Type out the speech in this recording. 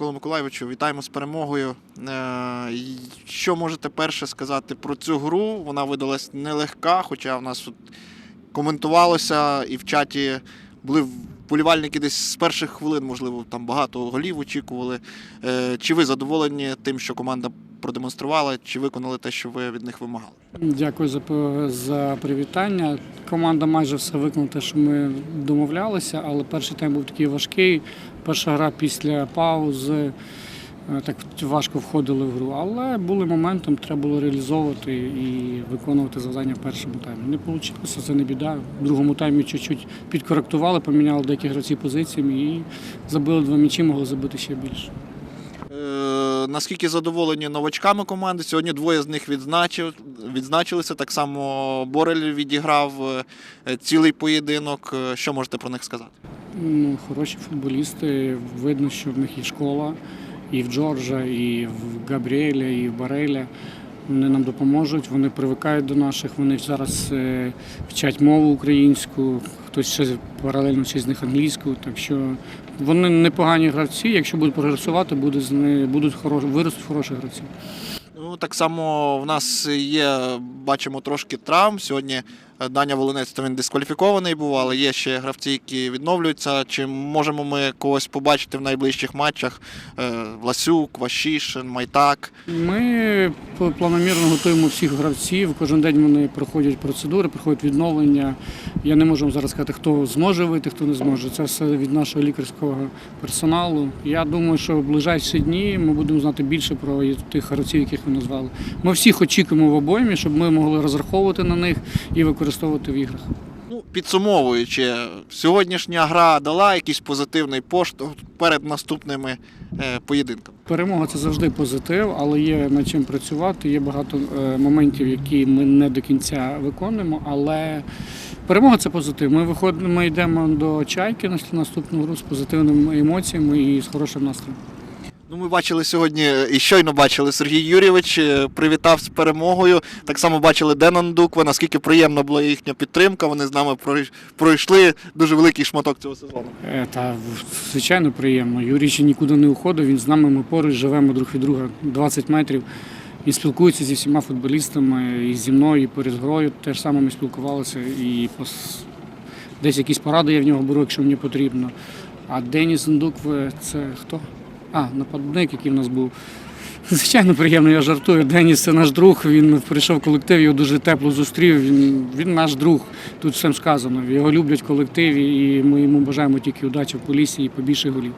Микола Миколаєвичу, вітаємо з перемогою. Е, Що можете перше сказати про цю гру? Вона видалась нелегка, хоча в нас тут коментувалося і в чаті були вболівальники десь з перших хвилин, можливо, там багато голів очікували. Е, Чи ви задоволені тим, що команда продемонструвала, чи виконали те, що ви від них вимагали? Дякую за, за привітання. Команда майже все виконала те, що ми домовлялися, але перший тайм був такий важкий. Перша гра після паузи е, так важко входили в гру. Але були моментом, треба було реалізовувати і виконувати завдання в першому таймі. Не вийшло, це не біда. В другому таймі чуть-чуть підкоректували, поміняли деякі гравці позиціями і забили два м'ячі, могли забити ще більше. Наскільки задоволені новачками команди? Сьогодні двоє з них відзначив, відзначилися. Так само Борель відіграв е, цілий поєдинок. Е, Що можете про них сказати? Ну, хороші футболісти. Видно, що в них є школа і в Джорджа, і в Габріеля, і в Бареля. Вони нам допоможуть, вони привикають до наших, вони зараз е, вчать мову українську, хтось ще паралельно ще з них англійську. Так що вони непогані гравці. Якщо будуть прогресувати, будуть будуть хороші, виростуть хороші гравці. Ну, так само в нас є, бачимо, трошки травм. Сьогодні Даня Волинець то він дискваліфікований був, але є ще гравці, які відновлюються. Чи можемо ми когось побачити в найближчих матчах? Е, Власюк, Вашішин, Майтак. Ми планомірно готуємо всіх гравців. Кожен день вони проходять процедури, проходять відновлення. Я не можу зараз сказати, хто зможе вийти, хто не зможе. Це все від нашого лікарського персоналу. Я думаю, що в ближайші дні ми будемо знати більше про тих гравців, яких ви назвали. Ми всіх очікуємо в обоймі, щоб ми могли розраховувати на них і використовувати в іграх. Ну, підсумовуючи, сьогоднішня гра дала якийсь позитивний поштовх перед наступними е, поєдинками. Перемога це завжди позитив, але є над чим працювати. Є багато е, моментів, які ми не до кінця виконуємо. Але перемога це позитив. Ми виходимо, ми йдемо до чайки на наступну гру з позитивними емоціями і з хорошим настроєм. Ну, ми бачили сьогодні і щойно бачили Сергій Юрійович е, привітав з перемогою. Так само бачили Денон Дуква. Наскільки приємна була їхня підтримка. Вони з нами пройшли дуже великий шматок цього сезону. Е, Та звичайно приємно. Юрій ще нікуди не уходив. Він з нами. Ми поруч живемо друг від друга 20 метрів. Він спілкується зі всіма футболістами і зі мною, і перед грою теж саме ми спілкувалися. І пос... десь якісь поради я в нього беру, якщо мені потрібно. А Деніс Ндукве це хто? А, нападник, який в нас був. Звичайно, приємно, я жартую. Деніс це наш друг. Він прийшов в колектив, його дуже тепло зустрів. Він, він наш друг. Тут всім сказано. Його люблять в колективі, і ми йому бажаємо тільки удачі в полісі і побільше голів.